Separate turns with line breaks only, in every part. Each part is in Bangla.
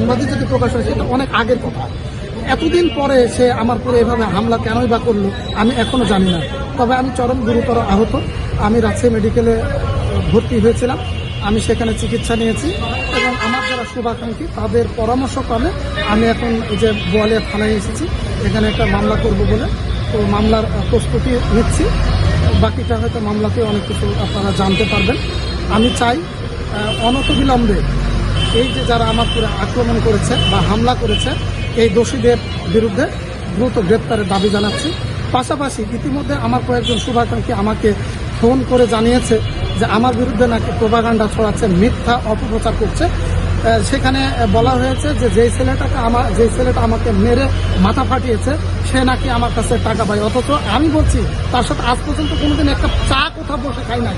সাংবাদিক যদি প্রকাশ হয়েছে এটা অনেক আগের কথা। এতদিন পরে সে আমার পরে এভাবে হামলা কেনই বা করল আমি এখনও জানি না। তবে আমি চরম গুরুতর আহত। আমি রাজশাহী মেডিকেলে ভর্তি হয়েছিলাম। আমি সেখানে চিকিৎসা নিয়েছি এবং আমার যারা শুভাকাঙ্ক্ষী তাদের পরামর্শ পরামর্শক্রমে আমি এখন যে বোয়ালিয়া থানায় এসেছি। এখানে একটা মামলা করব বলে। তো মামলার প্রস্তুতি নিচ্ছি। বাকিটা হয়তো মামলাতে অনেক কিছু আপনারা জানতে পারবেন। আমি চাই আহ, অনতবিলম্বে এই যে যারা আমার পুরো আক্রমণ করেছে বা হামলা করেছে, এই দোষীদের বিরুদ্ধে দ্রুত গ্রেপ্তারের দাবি জানাচ্ছি। পাশাপাশি ইতিমধ্যে আমার কয়েকজন শুভাকাঙ্ক্ষী আমাকে ফোন করে জানিয়েছে যে আমার বিরুদ্ধে নাকি প্রভাগান্ডা ছড়াচ্ছে, মিথ্যা অপপ্রচার করছে। সেখানে বলা হয়েছে যে যেই ছেলেটাকে আমার যেই ছেলেটা আমাকে মেরে মাথা ফাটিয়েছে, সে নাকি আমার কাছে টাকা পায়। অথচ আমি বলছি, তার সাথে আজ পর্যন্ত কোনোদিন একটা চা কোথাও বসে খাই নাই।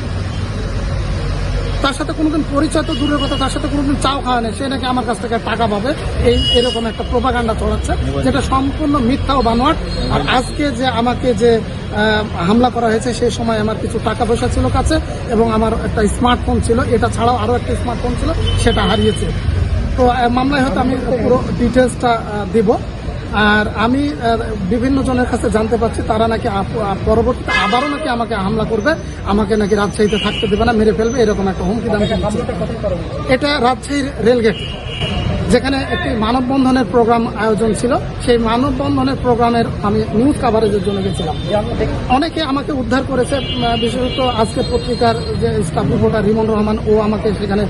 তার সাথে কোনোদিন পরিচয় তো দূরের কথা, তার সাথে কোনোদিন চাও খাওয়া নেই। সে নাকি আমার কাছ থেকে টাকা পাবে। এই, এরকম একটা প্রোপাগান্ডা চলাচ্ছে যেটা সম্পূর্ণ মিথ্যা ও বানোয়াট। আর আজকে যে আমাকে যে হামলা করা হয়েছে সেই সময় আমার কিছু টাকা পয়সা ছিল কাছে, এবং আমার একটা স্মার্টফোন ছিল। এটা ছাড়াও আরও একটা স্মার্টফোন ছিল, সেটা হারিয়েছে। তো মামলায় হয়তো আমি পুরো ডিটেলসটা দেব। আর আমি বিভিন্ন জনের কাছে জানতে পারছি, তারা নাকি পরবর্তীতে আবারও নাকি আমাকে হামলা করবে, আমাকে নাকি রাজশাহীতে থাকতে দেবে না, মেরে ফেলবে, এরকম একটা হুমকি দাম এটা রাজশাহীর রেলগেট। যেখানে একটি মানববন্ধনের প্রোগ্রাম আয়োজন ছিল, সেই মানববন্ধনের প্রোগ্রামের আমি নিউজ কাভারেজের জন্য গেছিলাম। অনেকে আমাকে উদ্ধার করেছে বিশেষত আজকে পত্রিকার যে স্টাফ রিপোর্টার রিমন রহমান, ও আমাকে সেখানে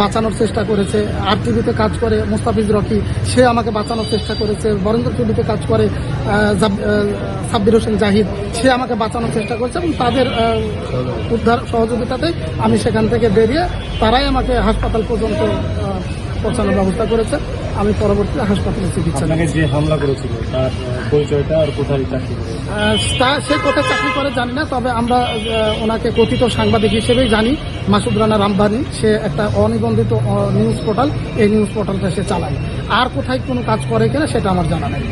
বাঁচানোর চেষ্টা করেছে। আর টিভিতে কাজ করে মুস্তাফিজ রকি, সে আমাকে বাঁচানোর চেষ্টা করেছে। বরেন্দ্র টিভিতে কাজ করে সাব্বির হোসেন জাহিদ, সে আমাকে বাঁচানোর চেষ্টা করেছে এবং তাদের উদ্ধার সহযোগিতাতে আমি সেখান থেকে বেরিয়ে তারাই আমাকে হাসপাতাল পর্যন্ত পৌঁছানোর ব্যবস্থা করেছে। আমি পরবর্তীতে হাসপাতালে চিকিৎসা
যে হামলা করেছিল তার পরিচয়টা আর কোথায় চাকরি
তা- সে কোথায় চাকরি করে জানি না তবে আমরা ওনাকে কথিত সাংবাদিক হিসেবেই জানি মাসুদ রানা রামবানি। সে একটা অনিবন্ধিত নিউজ পোর্টাল এই নিউজ পোর্টালটা সে চালায়। আর কোথায় কোনো কাজ করে কিনা সেটা আমার জানা নেই।